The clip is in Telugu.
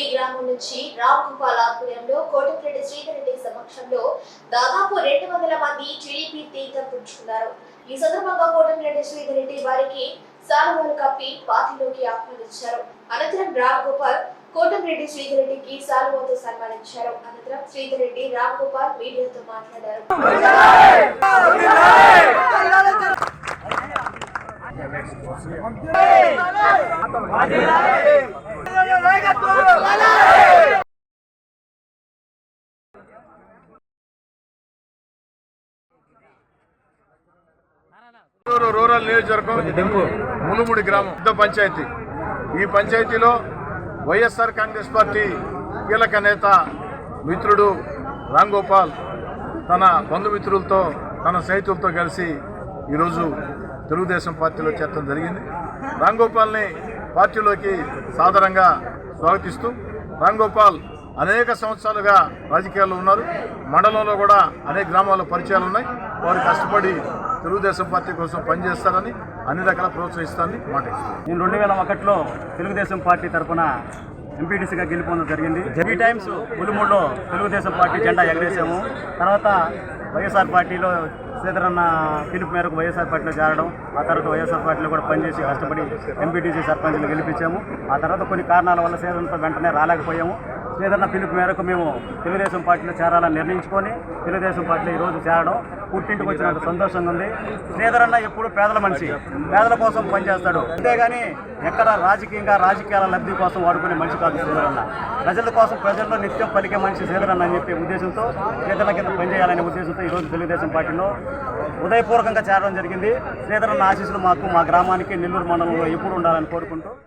మండల్ గ్రామం నుంచి రామ్ గోపాల్ ఆధ్వర్యంలో కోటమిరెడ్డి శ్రీధరెడ్డి సమక్షంలో దాదాపు రెండు వందల మంది టీడీపీ తీర్థం పుచ్చుకున్నారు. ఈ సందర్భంగా కోటమిరెడ్డి శ్రీధరెడ్డి వారికి సాలువాలు కప్పి పార్టీలోకి ఆహ్వానించారు. అనంతరం రామ్ గోపాల్ కోటమిరెడ్డి శ్రీధరెడ్డికి సాలువాతో సన్మానించారు. అనంతరం శ్రీధరెడ్డి రామ్ గోపాల్ మీడియాతో మాట్లాడారు. రూరల్ నియోజకవర్గం ములుముడి గ్రామం పెద్ద పంచాయతీ. ఈ పంచాయతీలో వైఎస్ఆర్ కాంగ్రెస్ పార్టీ కీలక నేత మిత్రుడు రామ్ గోపాల్ తన బంధుమిత్రులతో తన స్నేహితులతో కలిసి ఈరోజు తెలుగుదేశం పార్టీలో చేరడం జరిగింది. రామ్ గోపాల్ని పార్టీలోకి సాదరంగా స్వాగతిస్తూ రామ్ గోపాల్ అనేక సంవత్సరాలుగా రాజకీయాల్లో ఉన్నారు. మండలంలో కూడా అనేక గ్రామాల్లో పరిచయాలు ఉన్నాయి. వారు కష్టపడి తెలుగుదేశం పార్టీ కోసం పనిచేస్తారని అన్ని రకాల ప్రోత్సహిస్తానని మాట నేను రెండు వేల ఒకటిలో తెలుగుదేశం పార్టీ తరఫున ఎంపీటీసీగా గెలుపొందడం జరిగింది. త్రీ టైమ్స్ ఉలుమూడులో తెలుగుదేశం పార్టీ జెండా ఎగరేసాము. తర్వాత వైఎస్ఆర్ పార్టీలో శ్రీధరన్న పిలుపు మేరకు వైఎస్ఆర్ పార్టీలో చేరడం ఆ తర్వాత వైఎస్ఆర్ పార్టీలో కూడా పనిచేసి కష్టపడి ఎంపీటీసీ సర్పంచ్ని గెలిపించాము. ఆ తర్వాత కొన్ని కారణాల వల్ల శ్రీధరన్తో వెంటనే రాలేకపోయాము. శ్రీధర్న పిలుపు మేరకు మేము తెలుగుదేశం పార్టీలో చేరాలని నిర్ణయించుకొని తెలుగుదేశం పార్టీలో ఈరోజు చేరడం పుట్టింటికి వచ్చినంత సంతోషంగా ఉంది. శ్రీధరన్న ఎప్పుడు పేదల మనిషి. పేదల కోసం పనిచేస్తాడు. అంతేగాని ఎక్కడ రాజకీయంగా రాజకీయాల లబ్ధి కోసం వాడుకునే మనిషి కాదు శ్రీధరన్న. ప్రజల కోసం ప్రజల్లో నిత్యం పలికే మనిషి శ్రీధరన్న అని చెప్పే ఉద్దేశంతో శ్రీధరణ కింద పనిచేయాలనే ఉద్దేశంతో ఈరోజు తెలుగుదేశం పార్టీలో ఉదయపూర్వకంగా చేరడం జరిగింది. శ్రీధరన్న ఆశీస్సులు మాకు మా గ్రామానికి నెల్లూరు మండలంలో ఎప్పుడు ఉండాలని కోరుకుంటూ